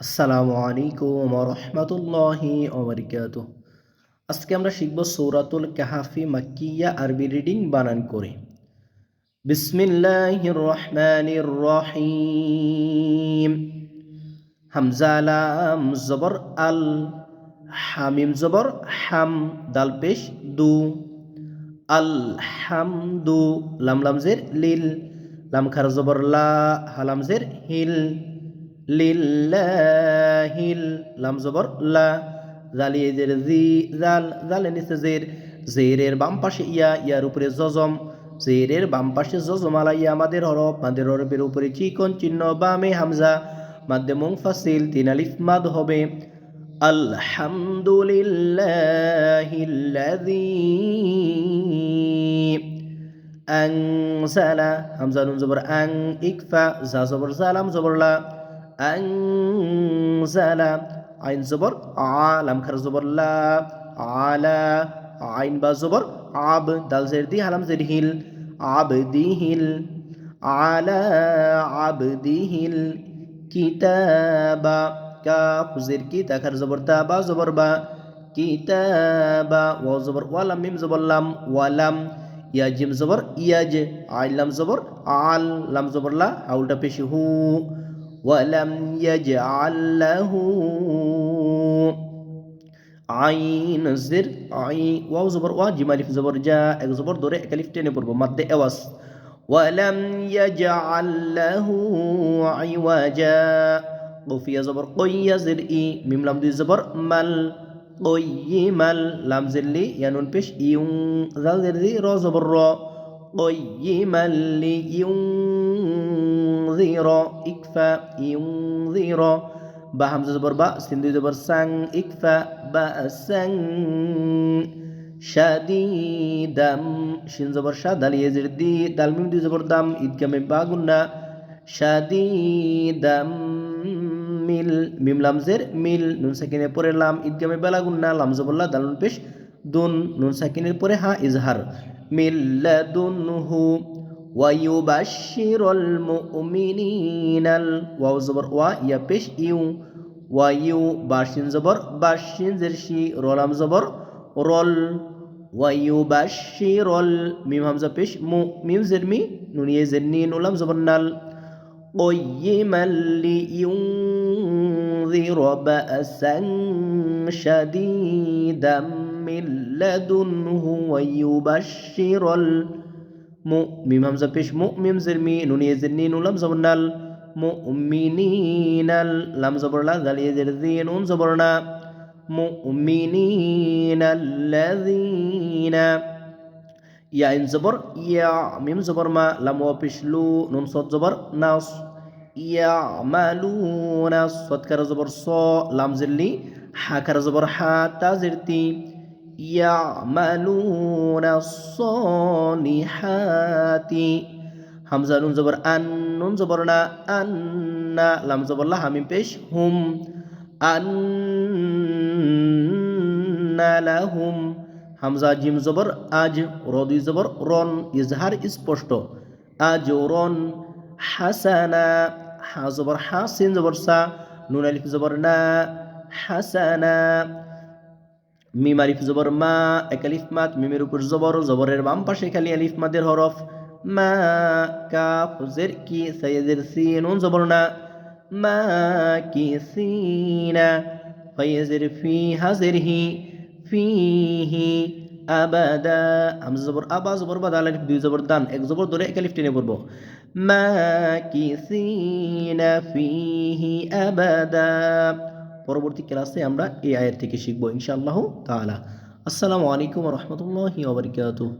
আসসালামু আলাইকুম রহমতুল্লাহি ওবরিকাত আজকে আমরা শিখব সৌরাতুল কাহাফি মাক্কিয়া আরবি রিডিং বানান করে। বিসমিল্লাহির রহমানির রহিম। হামজা, লাম, জবর, আল, হামিম, জবর, হাম, দাল, পেশ, দু। আল হামদু লাম লামজের লিল। লাম, খার, জবর, লা হালামজের হিল। লিল্লাহিল, লাম জবর, লা জালিয়েজের জি, জাল, জালের নিচে জের, জেরের বাম পাশে ইয়া, ইয়ার উপরে জজম, জেরের বাম পাশে জজম আলা ইয়া আমাদের হরফ, মাদের হরফের উপরে চিকন চিহ্ন, বামে হামজা মাদ্দে মুংফাসিল তিন আলিফ, মাদ হবে, আলহামদুলিল্লাহিল্লাযী আনসালা হামজা নুন জবর আং, ইকফা, জা জবর জালাম লা আনসালা আইন জবর আলাম খার জবর লা আলা আইন বা জবর আব দাল জের দি হালাম জের হিল আবদিহিল আলা আবদিহিল কিতাবা কাফ জের কি তাখার জবর তা বা জবর বা কিতাবা ওয়া জবর ওয়ালাম মিম জবর লাম ওয়ালাম ইয়া জিম জবর ইয়াজ আইলাম জবর আল লাম জবর লা হাউলটা পেশি হু ওয়ালাম ইয়াজআল লাহু আইন জের আই ওয়াও জবর ওয়া জিম আলিফ জবর জা এক জবর ধরে এক আলিফ টেনে পড়ব মাদ্দে এওয়াস ওয়ালাম ইয়াজআল লাহু আইওয়াজা কফিয়া জবর কইয়া জের ই মিম লাম দুই জবর মাল কইমাল লাম জেরলি ইয়ানুন পেশ ইউং জাল জের দি র জবর র কইমাল লি ইউং জিরা ইকফা ইউং জিরা বা হামজা জবর বা সিন দুই জবর সাং ইকফা বা সাং শাদিদাম শিন জবর শা দাল ইয়েজির দি দাল মিম দুই জবর দাম ঈদগামে বা গুন্না শাদিদাম মিল মিম লামজের মিল নুন সাকিনের পরে লাম ঈদগামে বেলা গুন্না লাম জবল্লা দালুন পেশ দুন নুন সাকিনের পরে হা ইজহার মিল্লাদুনহু ويبشر المؤمنين الواو زبر و یا پیش ایو و یو زبر باشین زرشي رولم زبر رول. ويبشر الميم همزه پیش مو میم زرمی نونی زرنی نولم زبر نال. قيما لينذر بأسا شديدا من لدنه ويبشر المؤمنين মো মিম হামজা মো মিম জের মি নুন ইয়েজের নি নুলাম জবরনাল মো মিনিনাল লাম জবরলা গাল ইয়েজের নুন জবরনা মো মিনিনাল্লাযিনা ইয়া ইন জবর ইয়া মিম জবর মা লাম ওয়া নুন সদ জবর নাস ইয়া মালুনা সদ কারা জবর স লাম জের লি হা কারা জবর হা তা জের মালুনা সলিহাতি হামজা নুন জবর আন নুন জবর না আন্না লাম জবর লা হামিম পেশ হুম আন্না লাহুম হামজা জিম জবর আজ রদি জবর রন ইজহার স্পষ্ট আজ রন হাসানা হা জবর হাসিন জবর সা নুন আলিফ জবর না হাসানা মিম আলিফ জবর মা, এক আলিফ মাত মিমের উপর জবর, জবরের বাম পাশে খালি আলিফ মাদের হরফ। মা কাফ জের কি, সাইয়েদের সিন নুন, জবর না। মা, কি সিনা ফাইয়েজের ফি, হাজের, হি ফিহি আবাদা। হামজা জবর, আবা, জবর, বাদা আলিফ দুই জবর, দান। এক জবর ধরে এক আলিফ টেনে পড়ব। মাকিসিনা ফিহি আবাদা। পরবর্তী ক্লাসে আমরা এই আয়ের থেকে শিখব ইনশাআল্লাহ তাহলে আসসালামু আলাইকুম রহমতুল্লাহ বারাকাতুহু।